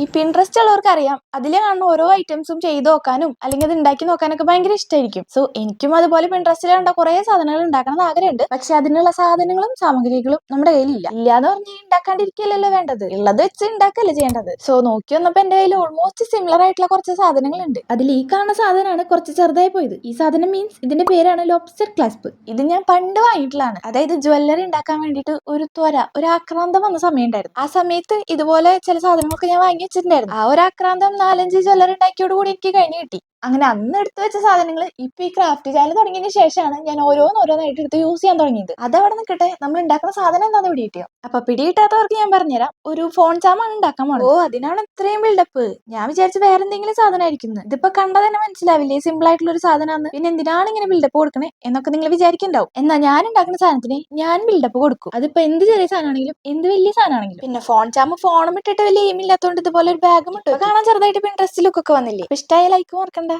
ഈ പിൻട്രസ്റ്റ് ഉള്ളവർക്ക് അറിയാം അതിലെ കാണുന്ന ഓരോ ഐറ്റംസും ചെയ്ത് നോക്കാനും അല്ലെങ്കിൽ അത് ഉണ്ടാക്കി നോക്കാനൊക്കെ ഭയങ്കര ഇഷ്ടമായിരിക്കും സോ എനിക്കും അതുപോലെ പിൻട്രസ്റ്റിൽ കണ്ട കുറെ സാധനങ്ങൾ ഉണ്ടാക്കണം ആഗ്രഹമുണ്ട് പക്ഷെ അതിനുള്ള സാധനങ്ങളും സാമഗ്രികളും നമ്മുടെ കയ്യിലില്ല. ഇല്ലാന്ന് പറഞ്ഞാൽ ഉണ്ടാക്കാണ്ടിരിക്കലല്ലോ വേണ്ടത്. ഉള്ളത് വെച്ച് ഉണ്ടാക്കല്ലേ ചെയ്യേണ്ടത്. സോ നോക്കി വന്നപ്പോ എന്റെ കയ്യിൽ ഓൾമോസ്റ്റ് സിമിലർ ആയിട്ടുള്ള കുറച്ച് സാധനങ്ങളുണ്ട്. അതിൽ ഈ കാണുന്ന സാധനമാണ് കുറച്ച് ചെറുതായി പോയത്. ഈ സാധനം മീൻസ് ഇതിന്റെ പേരാണ് ലോബ്സ്റ്റർ ക്ലാസ്പ് ഇത് ഞാൻ പണ്ട് വാങ്ങിയിട്ടുള്ളതാണ്. അതായത് ജ്വല്ലറി ഉണ്ടാക്കാൻ വേണ്ടിയിട്ട് ഒരു ത്വര ഒരു ആക്രാന്തം വന്ന സമയം ഉണ്ടായിരുന്നു. ആ സമയത്ത് ഇതുപോലെ ചില സാധനങ്ങളൊക്കെ ഞാൻ വാങ്ങി വെച്ചിട്ടുണ്ടായിരുന്നു ആ ഒരു ആക്രാന്തം നാലഞ്ച് ജ്വല്ലറി ഉണ്ടാക്കിയോട് കൂടി എനിക്ക് കഴിഞ്ഞു കിട്ടി. അങ്ങനെ അന്ന് എടുത്തു വെച്ച സാധനങ്ങൾ ഇപ്പൊ ഈ ക്രാഫ്റ്റ് ചാനൽ തുടങ്ങിയതിന് ശേഷമാണ് ഞാൻ ഓരോന്നോരോന്നായിട്ട് എടുത്ത് യൂസ് ചെയ്യാൻ തുടങ്ങിയത്. അതവിടെ നിൽക്കട്ടെ നമ്മൾ ഉണ്ടാക്കുന്ന സാധനം എന്താന്ന് പിടി കിട്ടിയോ? അപ്പൊ പിടി കിട്ടാത്തവർക്ക് ഞാൻ പറഞ്ഞുതരാം ഒരു ഫോൺ ചാമാണ് ഉണ്ടാക്കാൻ പോണത്. ഓ അതിനാണ് ഇത്രയും ബിൽഡപ്പ് ഞാൻ വിചാരിച്ചു വേറെ എന്തെങ്കിലും സാധനമായിരിക്കും ഇതിപ്പോ കണ്ടാൽ തന്നെ മനസ്സിലാവില്ലേ? സിമ്പിൾ ആയിട്ടുള്ള ഒരു സാധനമാണ് പിന്നെ എന്തിനാണ് ഇങ്ങനെ ബിൽഡപ്പ് കൊടുക്കണേ എന്നൊക്കെ നിങ്ങൾ വിചാരിക്കുന്നുണ്ടാവും എന്നാ ഞാൻ ഉണ്ടാക്കുന്ന സാധനത്തിന് ഞാൻ ബിൽഡപ്പ് കൊടുക്കും. അതിപ്പോ എന്ത് ചെറിയ സാധനമാണെങ്കിലും എന്ത് വലിയ സാധനമാണെങ്കിലും. പിന്നെ ഫോൺ ചാമ്പ് ഫോണും ഇട്ടിട്ട് വലിയ എയിമില്ലാത്തതുകൊണ്ട് ഇതുപോലെ ഒരു ബാഗും ഇട്ടു. കാണാൻ ചെറുതായിട്ട് ഇൻട്രസ്റ്റ് ലുക്ക് ഒക്കെ വന്നില്ലേ? ഇഷ്ടമായ ലൈക്ക് ഓർക്കണ്ട